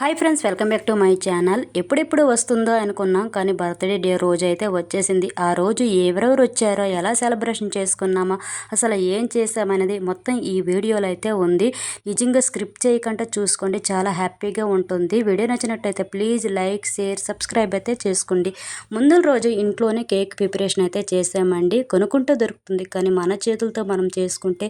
Hi friends welcome back to my channel. ఎప్పుడెప్పుడు వస్తుందో అనుకున్నాం కానీ బర్త్డే డే రోజు అయితే వచ్చేసింది. ఆ రోజు ఎవరెవరు వచ్చారో ఎలా సెలబ్రేషన్ చేసుకున్నామా అసలు ఏం చేసామనేది మొత్తం ఈ వీడియోలో అయితే ఉంది. నిజంగా స్క్రిప్ట్ చేయకుండా చూసుకోండి చాలా హ్యాపీగా ఉంటుంది. వీడియో నచ్చినట్టయితే ప్లీజ్ లైక్ షేర్ సబ్స్క్రైబ్ అయితే చేసుకోండి. ముందు రోజు ఇంట్లోనే కేక్ ప్రిపరేషన్ అయితే చేసామండి. కొనుక్కుంటూ దొరుకుతుంది కానీ మన చేతులతో మనం చేసుకుంటే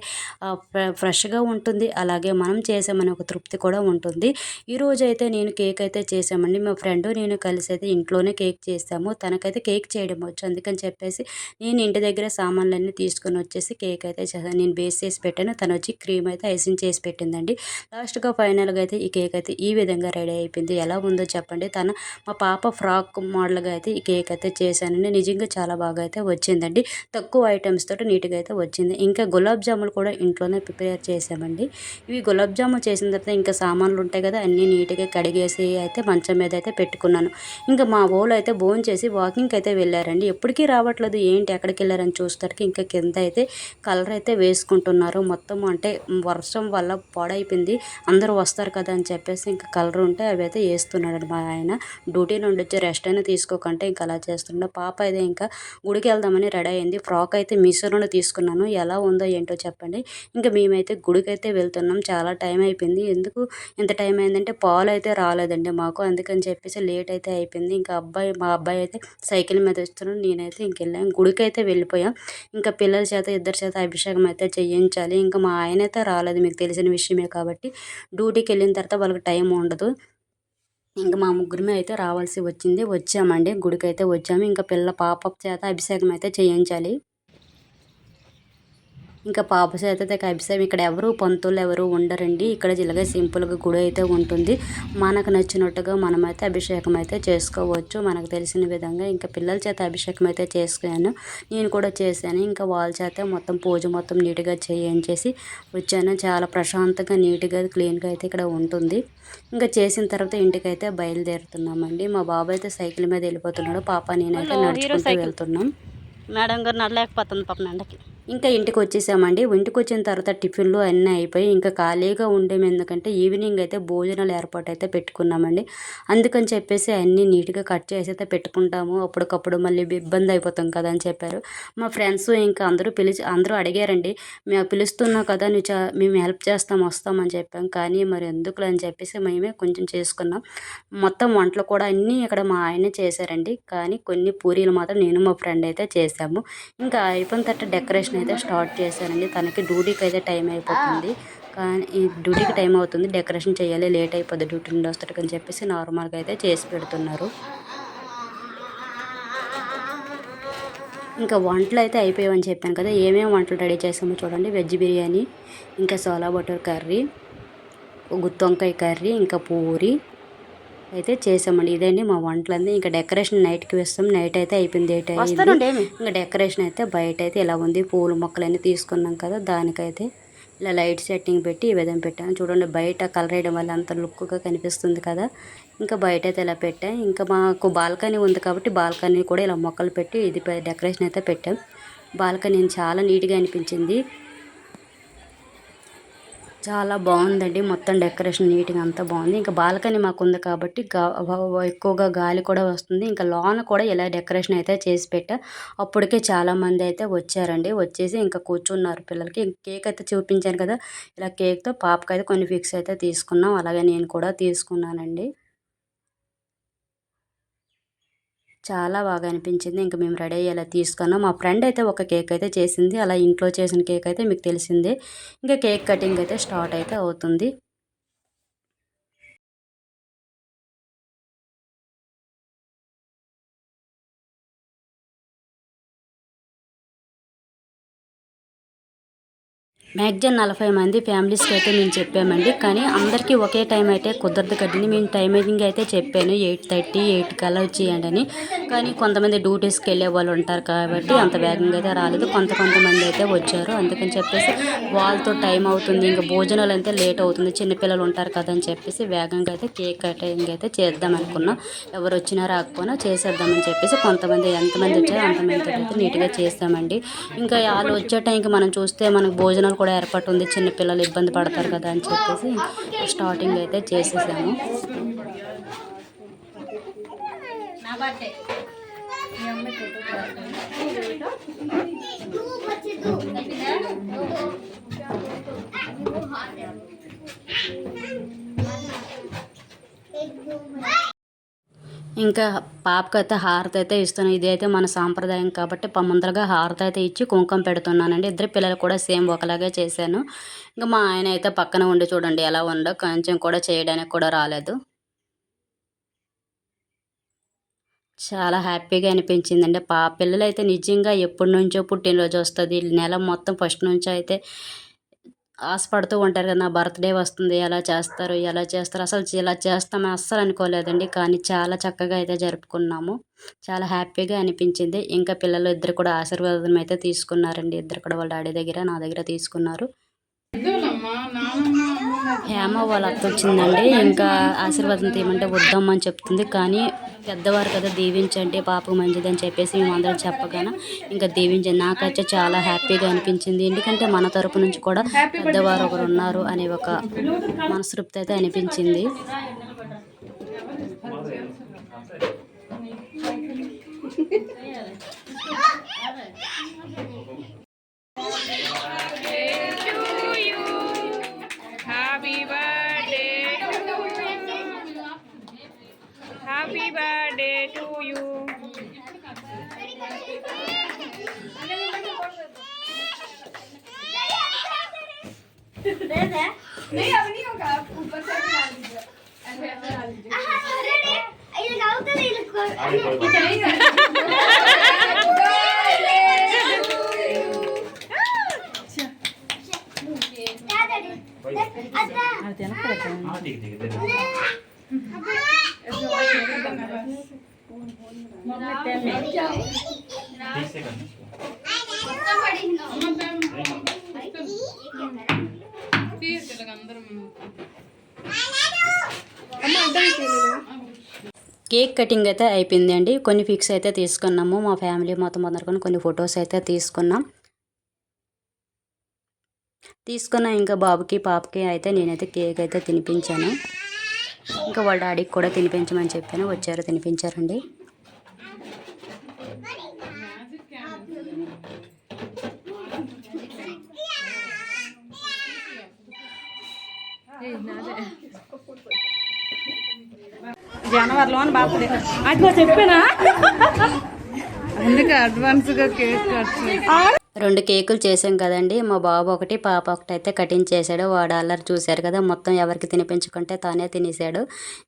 ఫ్రెష్గా ఉంటుంది. అలాగే మనం చేసామనే ఒక తృప్తి కూడా ఉంటుంది. ఈరోజు అయితే అయితే నేను కేక్ అయితే చేసామండి మా ఫ్రెండ్ నేను కలిసి అయితే ఇంట్లోనే కేక్ చేసాము తనకైతే కేక్ చేయడం వచ్చు. అందుకని చెప్పేసి నేను ఇంటి దగ్గర సామాన్లన్నీ తీసుకొని వచ్చేసి కేక్ అయితే చేశాను నేను బేస్ చేసి పెట్టాను. తను వచ్చి క్రీమ్ అయితే ఐసింగ్ చేసి పెట్టిందండి. లాస్ట్గా ఫైనల్గా అయితే ఈ కేక్ అయితే ఈ విధంగా రెడీ అయిపోయింది. ఎలా ఉందో చెప్పండి. తను మా పాప ఫ్రాక్ మోడల్గా అయితే ఈ కేక్ అయితే చేశానండి. నిజంగా చాలా బాగా అయితే వచ్చిందండి. తక్కువ ఐటమ్స్ తోటి నీట్గా అయితే వచ్చింది. ఇంకా గులాబ్ జాములు కూడా ఇంట్లోనే ప్రిపేర్ చేసామండి ఇవి గులాబ్ జాము చేసిన తర్వాత ఇంకా సామాన్లు ఉంటాయి కదా అన్నీ నీట్గా కడిగేసి అయితే మంచం మీద అయితే పెట్టుకున్నాను. ఇంకా మా ఊళ్ళో అయితే భోజనం చేసి వాకింగ్కి అయితే వెళ్ళారండి. ఎప్పటికీ రావట్లేదు. ఏంటి ఎక్కడికి వెళ్ళారని చూస్తారు ఇంకా కింద అయితే కలర్ అయితే వేసుకుంటున్నారు. మొత్తం అంటే వర్షం వల్ల పాడైపోయింది. అందరూ వస్తారు కదా అని చెప్పేసి ఇంకా కలర్ ఉంటే అవి అయితే వేస్తున్నాడు మా ఆయన. డ్యూటీ నుండి వచ్చి రెస్ట్ అయినా తీసుకోకంటే ఇంకా అలా చేస్తుండే పాప అయితే ఇంకా గుడికి వెళ్దామని రెడీ అయింది. ఫ్రాక్ అయితే మీషోలోనే తీసుకున్నాను. ఎలా ఉందో ఏంటో చెప్పండి. ఇంకా మేమైతే గుడికి అయితే వెళ్తున్నాం. చాలా టైం అయిపోయింది. ఎందుకు ఇంత టైం అయిందంటే పాలు అయితే రాలేదండి మాకు. అందుకని చెప్పేసి లేట్ అయితే అయిపోయింది. ఇంకా అబ్బాయి మా అబ్బాయి అయితే సైకిల్ మీద వస్తున్నాడు. నేనైతే ఇంకెళ్ళాను గుడికి అయితే వెళ్ళిపోయాం. ఇంకా పిల్లల చేత ఇద్దరి చేత అభిషేకం అయితే చేయించాలి. ఇంకా మా ఆయన అయితే రాలేదు. మీకు తెలిసిన విషయమే కాబట్టి డ్యూటీకి వెళ్ళిన తర్వాత వాళ్ళకి టైం ఉండదు. ఇంకా మా ముగ్గురమే అయితే రావాల్సి వచ్చింది. వచ్చామండి. గుడికి అయితే వచ్చాము. ఇంకా పిల్ల పాప చేత అభిషేకం అయితే చేయించాలి. ఇంకా పాప చేత అయితే ఇక్కడ ఎవరు పంతులు ఎవరు ఉండరండి. ఇక్కడ ఇలాగే సింపుల్గా గుడి అయితే ఉంటుంది. మనకు నచ్చినట్టుగా మనమైతే అభిషేకం అయితే చేసుకోవచ్చు. మనకు తెలిసిన విధంగా ఇంకా పిల్లల చేత అభిషేకం అయితే చేసుకున్నాను. నేను కూడా చేశాను. ఇంకా వాళ్ళ చేత మొత్తం పూజ మొత్తం నీట్గా చేయించేసి వచ్చాను. చాలా ప్రశాంతంగా నీట్గా క్లీన్గా అయితే ఇక్కడ ఉంటుంది. ఇంకా చేసిన తర్వాత ఇంటికైతే బయలుదేరుతున్నామండి. మా బాబు అయితే సైకిల్ మీద వెళ్ళిపోతున్నాడు. పాప నేనైతే నడుచుకుంటూ వెళ్తున్నాం. మేడం గారు నడలేకపోతుంది పాపం ఎండకి ఇంకా ఇంటికి వచ్చేసామండి ఇంటికి వచ్చిన తర్వాత టిఫిన్లు అన్నీ అయిపోయి ఇంకా ఖాళీగా ఉండేమి ఎందుకంటే ఈవినింగ్ అయితే భోజనాలు ఏర్పాటు అయితే పెట్టుకున్నామండి. అందుకని చెప్పేసి అన్నీ నీట్గా కట్ చేసి అయితే పెట్టుకుంటాము. అప్పటికప్పుడు మళ్ళీ ఇబ్బంది అయిపోతాం కదా అని చెప్పారు. మా ఫ్రెండ్స్ ఇంకా అందరూ పిలిచి అందరూ అడిగారండి. మేము పిలుస్తున్నా కదా నువ్వు చా మేము హెల్ప్ చేస్తాం వస్తామని చెప్పాం. కానీ మరి ఎందుకులే అని చెప్పేసి మేమే కొంచెం చేసుకున్నాం. మొత్తం వంటలు కూడా అన్నీ ఇక్కడ మా ఆయనే చేశారండి. కానీ కొన్ని పూరీలు మాత్రం నేను మా ఫ్రెండ్ అయితే చేసాము ఇంకా అయిపోయిన తర్వాత డెకరేషన్ అయితే స్టార్ట్ చేశానండి. తనకి డ్యూటీకి అయితే టైం అయిపోతుంది. కానీ ఈ డ్యూటీకి టైం అవుతుంది. డెకరేషన్ చేయాలి. లేట్ అయిపోద్ది. డ్యూటీ నుండి వస్తాడు అని చెప్పేసి నార్మల్గా అయితే చేసి పెడుతున్నారు. ఇంకా వంటలు అయితే అయిపోయావని చెప్పాను కదా. ఏమేమి వంటలు రెడీ చేసామో చూడండి. వెజ్ బిర్యానీ ఇంకా సోలా బటర్ కర్రీ గుత్తి వంకాయ కర్రీ ఇంకా పూరి అయితే చేసామండి. ఇదండి మా వంటలన్నీ ఇంకా డెకరేషన్ నైట్కి వేస్తాం. నైట్ అయితే అయిపోయింది. ఎయిట్ అయింది. ఇంకా డెకరేషన్ అయితే బయట అయితే ఇలా ఉంది? పూల మొక్కలన్నీ తీసుకున్నాం కదా దానికైతే ఇలా లైట్ సెట్టింగ్ పెట్టి ఈ విధంగా పెట్టాను. చూడండి బయట కలర్ వేయడం వల్ల అంత లుక్గా కనిపిస్తుంది కదా. ఇంకా బయట అయితే ఇలా పెట్టాం. ఇంకా మాకు బాల్కనీ ఉంది కాబట్టి బాల్కనీ కూడా ఇలా మొక్కలు పెట్టి ఇది డెకరేషన్ అయితే పెట్టాం. బాల్కనీ చాలా నీట్గా అనిపించింది. చాలా బాగుందండి. మొత్తం డెకరేషన్ నీట్గా అంతా బాగుంది. ఇంకా బాల్కనీ మాకు ఉంది కాబట్టి ఎక్కువగా గాలి కూడా వస్తుంది. ఇంకా లోన కూడా ఇలా డెకరేషన్ అయితే చేసి పెట్టా. అప్పటికే చాలామంది అయితే వచ్చారండి. వచ్చేసి ఇంకా కూర్చున్నారు పిల్లలకి. కేక్ అయితే చూపించాను కదా. ఇలా కేక్తో పాపకి అయితే కొన్ని ఫిక్స్ అయితే తీసుకున్నాం. అలాగే నేను కూడా తీసుకున్నానండి. చాలా బాగా అనిపించింది. ఇంకా మేము రెడీ అయ్యేలా తీసుకున్నాం. మా ఫ్రెండ్ అయితే ఒక కేక్ అయితే చేసింది. అలా ఇంట్లో చేసిన కేక్ అయితే మీకు తెలిసిందే. ఇంకా కేక్ కటింగ్ అయితే స్టార్ట్ అయితే అవుతుంది. మ్యాక్సిమం నలభై మంది ఫ్యామిలీస్కి అయితే మేము చెప్పామండి. కానీ అందరికీ ఒకే టైం అయితే కుదరదు కదండి. మేము టైమింగ్ అయితే చెప్పాను. ఎయిట్ థర్టీ ఎయిట్ కల్లా వచ్చేయండి అని. కానీ కొంతమంది డ్యూటీస్కి వెళ్ళే వాళ్ళు ఉంటారు కాబట్టి అంత వేగంగా అయితే రాలేదు. కొంత కొంతమంది అయితే వచ్చారు. అందుకని చెప్పేసి వాళ్ళతో టైం అవుతుంది. ఇంకా భోజనాలు అయితే లేట్ అవుతుంది. చిన్నపిల్లలు ఉంటారు కదా అని చెప్పేసి వేగంగా అయితే కేక్ కటింగ్ అయితే చేద్దాం అనుకున్నాం. ఎవరు వచ్చినా రాకపోయినా చేసేద్దామని చెప్పేసి కొంతమంది ఎంతమంది వచ్చారో అంతమంది అయితే నీట్గా చేస్తామండి. ఇంకా వాళ్ళు వచ్చే టైంకి మనం చూస్తే మనకు భోజనాలు కూడా ఏర్పాటు ఉంది. చిన్నపిల్లలు ఇబ్బంది పడతారు కదా అని చెప్పేసి స్టార్టింగ్ అయితే చేసేసాము. ఇంకా పాపకైతే హారతి అయితే ఇస్తున్నాను ఇది అయితే మన సాంప్రదాయం కాబట్టి ముందరగా హారతి అయితే ఇచ్చి కుంకుమ పెడుతున్నానండి. ఇద్దరు పిల్లలు కూడా సేమ్ ఒకలాగే చేశాను. ఇంకా మా ఆయన అయితే పక్కన ఉండి చూడండి ఎలా ఉందో. కొంచెం కూడా చేయడానికి కూడా రాలేదు. చాలా హ్యాపీగా అనిపించిందండి. పా పిల్లలైతే నిజంగా ఎప్పటి నుంచో పుట్టినరోజు వస్తుంది. నెల మొత్తం ఫస్ట్ నుంచి అయితే ఆశపడుతూ ఉంటారు కదా నా బర్త్డే వస్తుంది ఎలా చేస్తారు ఎలా చేస్తారు అసలు ఇలా చేస్తామని అస్సలు అనుకోలేదండి. కానీ చాలా చక్కగా అయితే జరుపుకున్నాము. చాలా హ్యాపీగా అనిపించింది. ఇంకా పిల్లలు ఇద్దరు కూడా ఆశీర్వాదం అయితే తీసుకున్నారండి. ఇద్దరు కూడా వాళ్ళ డాడీ దగ్గర నా దగ్గర తీసుకున్నారు. హేమ వాళ్ళ అత్త వచ్చిందండి. ఇంకా ఆశీర్వాదం తీయమంటే వద్దామని చెప్తుంది. కానీ పెద్దవారు కదా దీవించండి పాపకు మంచిది అని చెప్పేసి మేము అందరం చెప్పగానే ఇంకా దీవించండి. నాకైతే చాలా హ్యాపీగా అనిపించింది. ఎందుకంటే మన తరపు నుంచి కూడా పెద్దవారు ఒకరు ఉన్నారు అనే ఒక మనస్తృప్తి అయితే అనిపించింది. Thank you. To you. Happy birthday to you. नहीं अब नहीं होगा ऊपर से डाल दीजिए ऐसे डाल दीजिए కేక్ కటింగ్ అయితే అయిపోయింది అండి కొన్ని పిక్స్ అయితే తీసుకున్నాము. మా ఫ్యామిలీ మొత్తం అందరికొని కొన్ని ఫొటోస్ అయితే తీసుకున్నాం. తీసుకున్న ఇంకా బాబుకి పాపకి అయితే నేనైతే కేక్ అయితే తినిపించాను. ఇంకా వాళ్ళ డాడీకి కూడా తినిపించమని చెప్పాను. వచ్చారు తినిపించారండి. జనవరిలో అట్లా చెప్పానా? అందుకే అడ్వాన్స్గా కేక్ కట్ రెండు కేకులు చేసాం కదండి. మా బాబు ఒకటి పాప ఒకటి అయితే కటింగ్ చేశాడు. వాడు అల్లరి చూశారు కదా మొత్తం ఎవరికి తినిపించుకుంటే తానే తినేసాడు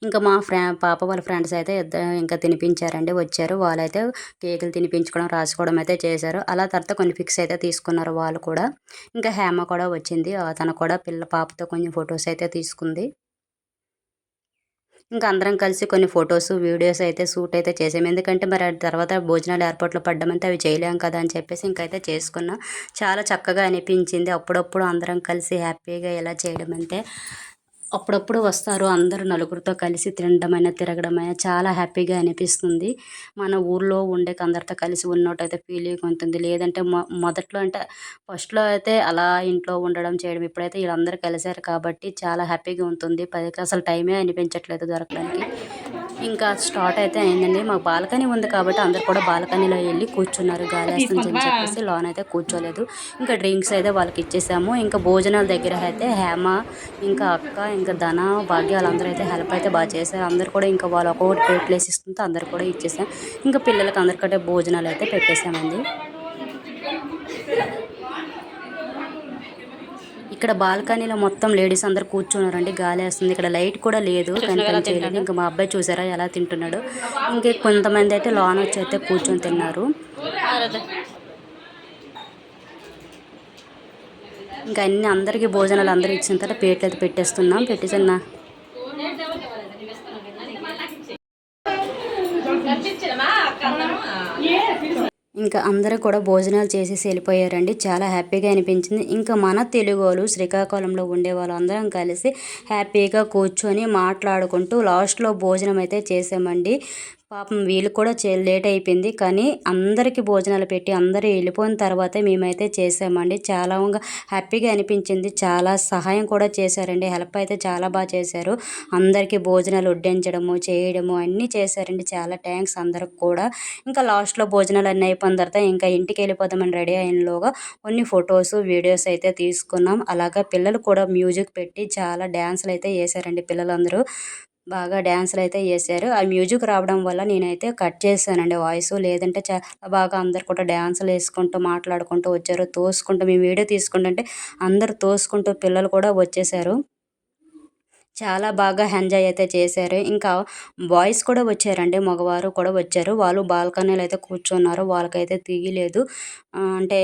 ఇంకా మా ఫ్రె పాప వాళ్ళ ఫ్రెండ్స్ అయితే ఇద్దరు ఇంకా తినిపించారండి. వచ్చారు. వాళ్ళైతే కేకులు తినిపించుకోవడం రాసుకోవడం అయితే చేశారు. అలా తర్వాత కొన్ని పిక్స్ అయితే తీసుకున్నారు వాళ్ళు కూడా. ఇంకా హేమ కూడా వచ్చింది. తన తను కూడా పిల్ల పాపతో కొంచెం ఫొటోస్ అయితే తీసుకుంది. ఇంకా అందరం కలిసి కొన్ని ఫొటోస్ వీడియోస్ అయితే షూట్ అయితే చేసాము ఎందుకంటే మరి ఆ తర్వాత భోజనాలు ఏర్పాట్లు పడ్డమంటే అవి చేయలేం కదా అని చెప్పేసి ఇంకైతే చేసుకున్నాం. చాలా చక్కగా అనిపించింది. అప్పుడప్పుడు అందరం కలిసి హ్యాపీగా ఇలా చేయడం అంటే అప్పుడప్పుడు వస్తారు. అందరూ నలుగురితో కలిసి తినడమైనా తిరగడమైనా చాలా హ్యాపీగా అనిపిస్తుంది. మన ఊర్లో ఉండే అందరితో కలిసి ఉన్నట్టయితే ఫీలింగ్ ఉంటుంది. లేదంటే మొ మొదట్లో అంటే ఫస్ట్లో అయితే అలా ఇంట్లో ఉండడం చేయడం ఇప్పుడైతే వీళ్ళందరూ కలిశారు కాబట్టి చాలా హ్యాపీగా ఉంటుంది. పదికి అసలు టైమే అనిపించట్లేదు దొరకడానికి. ఇంకా స్టార్ట్ అయితే అయిందండి. మాకు బాల్కనీ ఉంది కాబట్టి అందరు కూడా బాల్కనీలో వెళ్ళి కూర్చున్నారు. గాలి వేస్తుంది అని చెప్పేసి లోన్ అయితే కూర్చోలేదు. ఇంకా డ్రింక్స్ అయితే వాళ్ళకి ఇచ్చేసాము. ఇంకా భోజనాల దగ్గర అయితే హేమ ఇంకా అక్క ఇంకా ధన భాగ్య వాళ్ళందరూ అయితే హెల్ప్ అయితే బాగా చేశారు. అందరు కూడా ఇంకా వాళ్ళు ఒక్కొక్కటి ప్లేట్లు వేసి ఇస్తుంటే అందరు కూడా ఇచ్చేసాం ఇంకా పిల్లలకి అందరికంటే భోజనాలు అయితే పెట్టేసామండి. ఇక్కడ బాల్కనీలో మొత్తం లేడీస్ అందరు కూర్చున్నారండి. గాలి వేస్తుంది. ఇక్కడ లైట్ కూడా లేదు. కానీ పని చేయలేదు. ఇంకా మా అబ్బాయి చూసారా? ఎలా తింటున్నాడు? ఇంకా కొంతమంది అయితే లోన్ వచ్చి అయితే కూర్చొని తిన్నారు. ఇంకా అన్ని అందరికీ భోజనాలు అందరూ ఇచ్చిన తర్వాత ప్లేట్లు అయితే పెట్టేస్తున్నాం. పెట్టేసిన ఇంకా అందరూ కూడా భోజనాలు చేసేసి వెళ్ళిపోయారండి. చాలా హ్యాపీగా అనిపించింది. ఇంకా మన తెలుగు వాళ్ళు శ్రీకాకుళంలో ఉండే వాళ్ళు అందరం కలిసి హ్యాపీగా కూర్చొని మాట్లాడుకుంటూ లాస్ట్లో భోజనం అయితే చేసామండి. పాపం వీళ్ళు కూడా చే లేట్ అయిపోయింది. కానీ అందరికీ భోజనాలు పెట్టి అందరూ వెళ్ళిపోయిన తర్వాతే మేమైతే చేసామండి. చాలా హ్యాపీగా అనిపించింది. చాలా సహాయం కూడా చేశారండి. హెల్ప్ అయితే చాలా బాగా చేశారు. అందరికీ భోజనాలు వడ్డించడము చేయడము అన్నీ చేశారండి. చాలా థ్యాంక్స్ అందరికి కూడా. ఇంకా లాస్ట్లో భోజనాలు అన్నీ అయిపోయిన తర్వాత ఇంకా ఇంటికి వెళ్ళిపోదామని రెడీ అయినలోగా కొన్ని ఫొటోస్ వీడియోస్ అయితే తీసుకున్నాం. అలాగా పిల్లలు కూడా మ్యూజిక్ పెట్టి చాలా డ్యాన్సులు అయితే వేశారండి పిల్లలందరూ. బాగా డ్యాన్సులు అయితే చేశారు. ఆ మ్యూజిక్ రావడం వల్ల నేనైతే కట్ చేశానండి వాయిస్. లేదంటే చాలా బాగా అందరు కూడా డ్యాన్సులు వేసుకుంటూ మాట్లాడుకుంటూ వచ్చారు. తోసుకుంటూ మేము వీడియో తీసుకుంటుంటే అందరు తోసుకుంటూ పిల్లలు కూడా వచ్చేసారు. చాలా బాగా ఎంజాయ్ అయితే చేశారు. ఇంకా బాయ్స్ కూడా వచ్చారండి. మగవారు కూడా వచ్చారు. వాళ్ళు బాల్కనీలో అయితే కూర్చున్నారు. వాళ్ళకైతే తీయలేదు. అంటే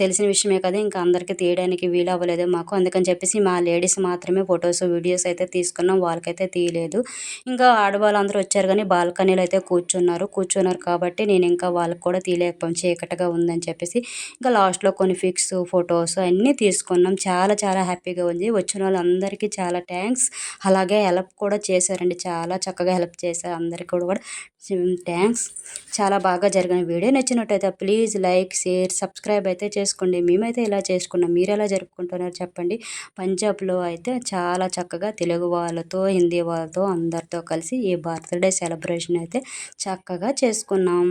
తెలిసిన విషయమే కదా ఇంకా అందరికీ తీయడానికి వీలు అవ్వలేదు మాకు. అందుకని చెప్పేసి మా లేడీస్ మాత్రమే ఫొటోస్ వీడియోస్ అయితే తీసుకున్నాం. వాళ్ళకైతే తీయలేదు. ఇంకా ఆడవాళ్ళందరూ వచ్చారు కానీ బాల్కనీలో అయితే కూర్చున్నారు. కూర్చున్నారు కాబట్టి నేను ఇంకా వాళ్ళకి కూడా తీయలేకపోయాం చీకటగా ఉందని చెప్పేసి ఇంకా లాస్ట్లో కొన్ని ఫిక్స్ ఫొటోస్ అన్నీ తీసుకున్నాం. చాలా చాలా హ్యాపీగా ఉంది. వచ్చిన వాళ్ళందరికీ చాలా థ్యాంక్స్. అలాగే హెల్ప్ కూడా చేశారండి. చాలా చక్కగా హెల్ప్ చేశారు అందరికీ కూడా కూడా. థ్యాంక్స్ చాలా బాగా జరిగిన వీడియో నచ్చినట్టయితే ప్లీజ్ లైక్ షేర్ సబ్స్క్రైబ్ అయితే చేసుకోండి. మేమైతే ఇలా చేసుకున్నాం. మీరు ఎలా జరుపుకుంటున్నారు చెప్పండి. పంజాబ్లో అయితే చాలా చక్కగా తెలుగు వాళ్ళతో హిందీ వాళ్ళతో అందరితో కలిసి ఈ బర్త్డే సెలబ్రేషన్ అయితే చక్కగా చేసుకున్నాం.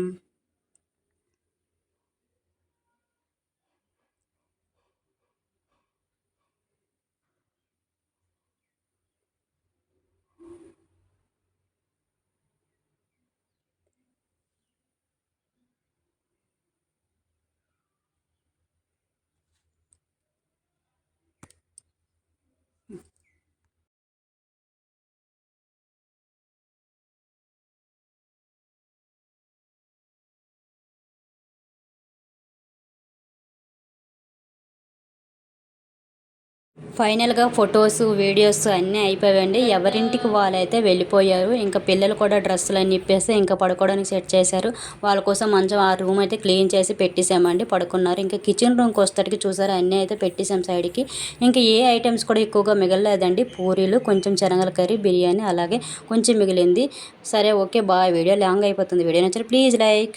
ఫైనల్గా ఫొటోస్ వీడియోస్ అన్నీ అయిపోయాయండి. ఎవరింటికి వాళ్ళైతే వెళ్ళిపోయారు ఇంకా పిల్లలు కూడా డ్రెస్సులు అన్ని ఇప్పేసి ఇంకా పడుకోవడానికి సెట్ చేశారు. వాళ్ళ కోసం మంచం ఆ రూమ్ అయితే క్లీన్ చేసి పెట్టేసామండి పడుకున్నారు. ఇంకా కిచెన్ రూమ్కి వస్తాడికి చూసారు అన్నీ అయితే పెట్టేసాం సైడ్కి. ఇంకా ఏ ఐటమ్స్ కూడా ఎక్కువగా మిగలలేదండి. పూరీలు కొంచెం చెరంగల కర్రీ బిర్యానీ అలాగే కొంచెం మిగిలింది. సరే ఓకే బాయ్. వీడియో లాంగ్ అయిపోతుంది. వీడియో నచ్చిన ప్లీజ్ లైక్.